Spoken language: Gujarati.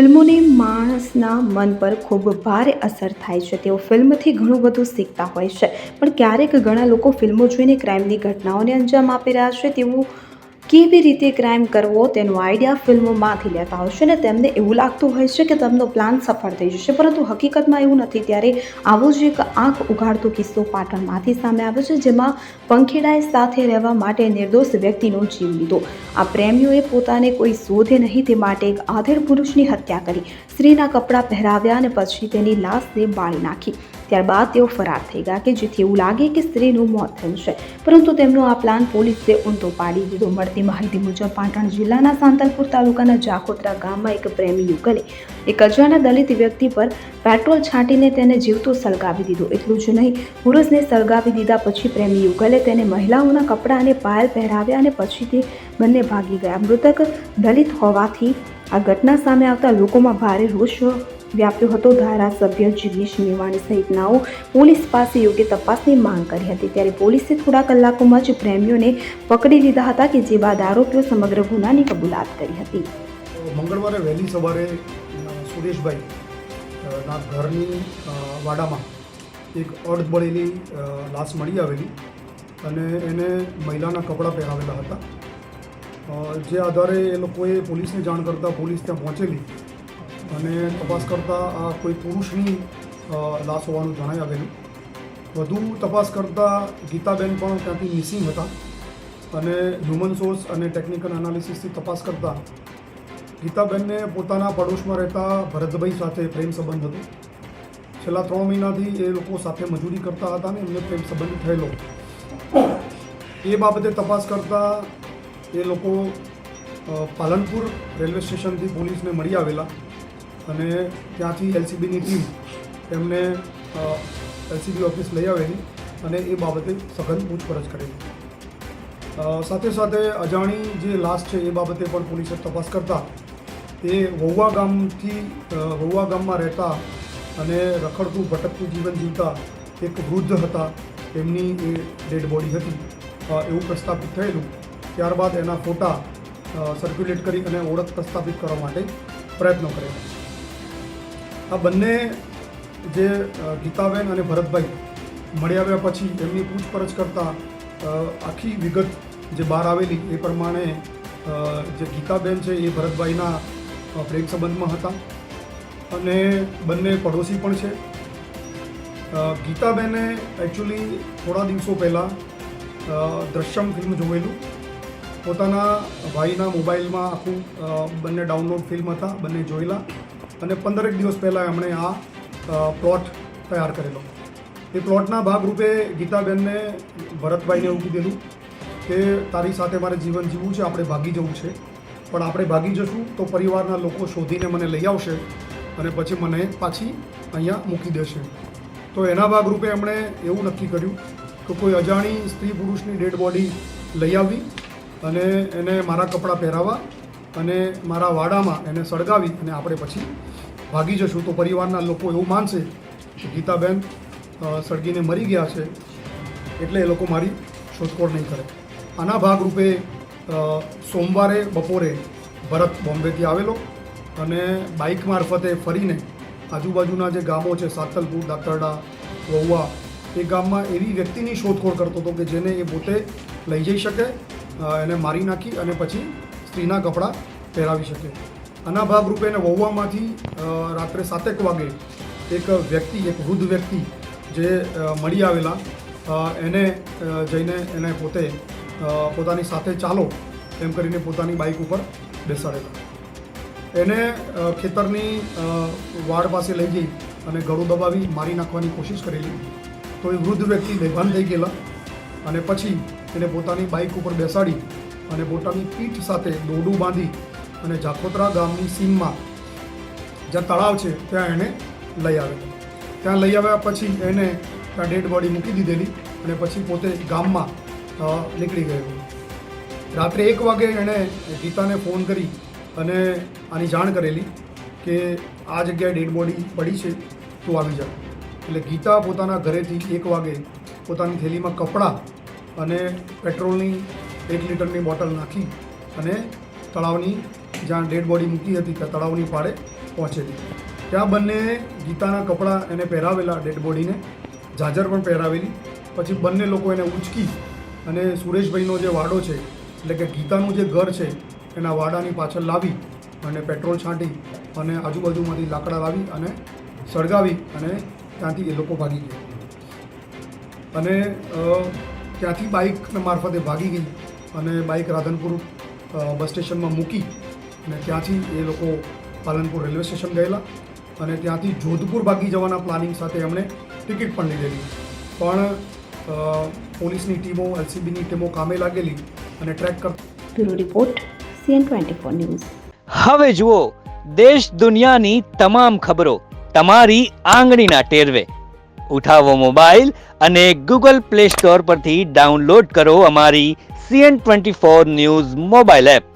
ફિલ્મોની માણસના મન પર ખૂબ ભારે અસર થાય છે. તેઓ ફિલ્મથી ઘણું બધું શીખતા હોય છે. પણ ક્યારેક ઘણા લોકો ફિલ્મો જોઈને ક્રાઇમની ઘટનાઓને અંજામ આપી રહ્યા છે. તેવું કેવી રીતે ક્રાઇમ કરવો તેનો આઈડિયા ફિલ્મોમાંથી લેતા હોય છે અને તેમને એવું લાગતું હોય છે કે તેમનો પ્લાન સફળ થઈ જશે. પરંતુ હકીકતમાં એવું નથી. ત્યારે આવો જ એક આંખ ઉઘાડતો કિસ્સો પાટણમાંથી સામે આવ્યો છે, જેમાં પંખેડાએ સાથે રહેવા માટે નિર્દોષ વ્યક્તિનો જીવ લીધો. આ પ્રેમીઓએ પોતાને કોઈ શોધે નહીં, તે માટે એક આધેડ પુરુષની હત્યા કરી. સ્ત્રીના કપડાં પહેરાવ્યા અને પછી તેની લાશને બાળી નાખી. ત્યારબાદ તેઓ ફરાર થઈ ગયા કે જેથી એવું લાગે કે સ્ત્રીનું મોત થયું છે. પરંતુ તેમનો આ પ્લાન પોલીસે ઊંધો પાડી દીધો. મળતી માહિતી મુજબ પાટણ જિલ્લાના સાંતલપુર તાલુકાના જાખોત્રા ગામમાં એક પ્રેમી યુગલે એક અજાણ્યા દલિત વ્યક્તિ પર પેટ્રોલ છાંટીને તેને જીવતો સળગાવી દીધો. એટલું જ નહીં પુરુષને સળગાવી દીધા પછી પ્રેમી યુગલે તેને મહિલાઓના કપડાં અને પાયલ પહેરાવ્યા અને પછી તે બંને ભાગી ગયા. મૃતક દલિત હોવાથી આ ઘટના સામે આવતા લોકોમાં ભારે રોષ વ્યાપ્યો હતો. ધારાસભ્ય જિગ્નેશ મેવાણી સહિતનાઓ પોલીસ પાસે યોગ્ય તપાસની માંગ કરી હતી. ત્યારે પોલીસે થોડા કલાકોમાં જ પ્રેમીઓને પકડી લીધા હતા કે જે બાદ આરોપીઓ સમગ્ર ગુનાની કબૂલાત કરી હતી. મંગળવારે વહેલી સવારે સુરેશભાઈ ના ઘરની વાડામાં એક અર્ધ બળેલી લાશ મળી આવેલી અને એને મહિલાના કપડાં પહેરાવેલા હતા. જે આધારે એ લોકોએ પોલીસને જાણ કરતાં પોલીસ ત્યાં પહોંચેલી અને તપાસ કરતાં આ કોઈ પુરુષની લાશ હોવાનું જણાઈ આવેલું. વધુ તપાસ કરતાં ગીતાબેન પણ ત્યાંથી મિસિંગ હતા. અને હ્યુમન સોર્સ અને ટેકનિકલ એનાલિસિસથી તપાસ કરતાં ગીતાબેનને પોતાના પડોશમાં રહેતા ભરતભાઈ સાથે પ્રેમ સંબંધ હતો. છેલ્લા ત્રણ મહિનાથી એ લોકો સાથે મજૂરી કરતા હતા ને એમને પ્રેમ સંબંધ થયેલો. એ બાબતે તપાસ કરતાં એ લોકો પાલનપુર રેલવે સ્ટેશનથી પોલીસને મળી આવેલા. અને ત્યાંથી એલસીબીની ટીમ એમને એલસીબી ઓફિસ લઈ આવેલી અને એ બાબતે સઘન પૂછપરછ કરેલી. સાથે સાથે અજાણી જે લાશ છે એ બાબતે પણ પોલીસે તપાસ કરતા એ વહુવા ગામથી વહુવા ગામમાં રહેતા અને રખડતું, ભટકતું જીવન જીવતા એક વૃદ્ધ હતા. તેમની એ ડેડ બોડી હતી. એવું પ્રસ્થાપિત થયેલું. ત્યારબાદ એના ફોટા સર્ક્યુલેટ કરી અને ઓળખ પ્રસ્થાપિત કરવા માટે પ્રયત્નો કર્યા. આ બંને જે ગીતાબેન અને ભરતભાઈ મળી આવ્યા પછી એમની પૂછપરછ કરતાં આખી વિગત જે બહાર આવેલી એ પ્રમાણે જે ગીતાબેન છે એ ભરતભાઈના પ્રેમ સંબંધમાં હતા. અને બંને પડોશી પણ છે. ગીતાબેને એકચ્યુઅલી થોડા દિવસો પહેલાં દ્રશ્યમ ફિલ્મ જોયેલું. પોતાના ભાઈના મોબાઈલમાં આખું બંને ડાઉનલોડ ફિલ્મ હતા, બંને જોયેલા. અને પંદરેક દિવસ પહેલાં એમણે આ પ્લોટ તૈયાર કરેલો. એ પ્લોટના ભાગરૂપે ગીતાબેનને ભરતભાઈને એવું કીધેલું કે તારી સાથે મારે જીવન જીવવું છે, આપણે ભાગી જવું છે. પણ આપણે ભાગી જશું તો પરિવારના લોકો શોધીને મને લઈ આવશે અને પછી મને પાછી અહીંયા મૂકી દેશે. તો એના ભાગરૂપે એમણે એવું નક્કી કર્યું કે કોઈ અજાણી સ્ત્રી પુરુષની ડેડ બોડી લઈ આવી અને એને મારા કપડાં પહેરાવવા અને મારા વાડામાં એને સળગાવી અને આપણે પછી ભાગી જશું તો પરિવારના લોકો એવું માનશે કે ગીતાબેન સળગીને મરી ગયા છે એટલે એ લોકો મારી શોધખોળ નહીં કરે. આના ભાગરૂપે સોમવારે બપોરે ભરત બોમ્બેથી આવેલો અને બાઇક મારફતે ફરીને આજુબાજુના જે ગામો છે, સાતલપુર, દાતરડા, વહુવા, એ ગામમાં એવી વ્યક્તિની શોધખોળ કરતો હતો કે જેને એ પોતે લઈ જઈ શકે એને મારી નાખી અને પછી સ્ત્રીના કપડાં પહેરાવી શકે. આના ભાગરૂપે એને વહુવામાંથી રાત્રે સાતેક વાગે એક વ્યક્તિ, એક વૃદ્ધ વ્યક્તિ જે મળી આવેલા એને જઈને એને પોતે પોતાની સાથે ચાલો એમ કરીને પોતાની બાઇક ઉપર બેસાડેલા. એને ખેતરની વાડ પાસે લઈ જઈ અને ગળું દબાવી મારી નાખવાની કોશિશ કરેલી. તો એ વૃદ્ધ વ્યક્તિ બેભાન થઈ ગયેલા અને પછી એને પોતાની બાઇક ઉપર બેસાડી અને પોતાની પીઠ સાથે દોરડું બાંધી અને જાખોત્રા ગામની સીમમાં જ્યાં તળાવ છે, ત્યાં એને લઈ આવેલો ત્યાં લઈ આવ્યા પછી એને ત્યાં ડેડ બોડી મૂકી દીધેલી અને પછી પોતે ગામમાં નીકળી ગયેલો રાત્રે એક વાગે એણે ગીતાને ફોન કરી અને આની જાણ કરેલી કે આ જગ્યાએ ડેડ બોડી પડી છે, તું આવી જા. એટલે ગીતા પોતાના ઘરેથી એક વાગે પોતાની થેલીમાં કપડાં અને પેટ્રોલની એક લીટરની બોટલ નાખી અને તળાવની જ્યાં ડેડ બોડી મૂકી હતી ત્યાં તળાવની પાળે પહોંચેલી ત્યાં બંને ગીતાના કપડાં એને પહેરાવેલા ડેડ બોડીને, જાજર પણ પહેરાવેલી. પછી બંને લોકો એને ઉંચકી અને સુરેશભાઈનો જે વાડો છે, એટલે કે ગીતાનું જે ઘર છે, એના વાડાની પાછળ લાવી અને પેટ્રોલ છાંટી અને આજુબાજુમાંથી લાકડા લાવી અને સળગાવી અને ત્યાંથી એ લોકો ભાગી ગયા. અને ત્યાંથી બાઇક મારફતે ભાગી ગઈ અને બાઇક રાધનપુર બસ સ્ટેશનમાં મૂકી અને ત્યાંથી એ લોકો પાલનપુર રેલવે સ્ટેશન ગયેલા અને ત્યાંથી જોધપુર ભાગી જવાના પ્લાનિંગ સાથે એમણે ટિકિટ પણ લીધેલી. પણ પોલીસની ટીમો એલસીબીની ટીમો કામે લાગેલી અને ટ્રેક કર bureau report CN twenty four news. હવે જુઓ દેશ દુનિયાની તમામ ખબરો તમારી આંગળીના ટેરવે. ઉઠાવો મોબાઈલ અને ગૂગલ પ્લે સ્ટોર પરથી ડાઉનલોડ કરો અમારી CN twenty four news mobile app.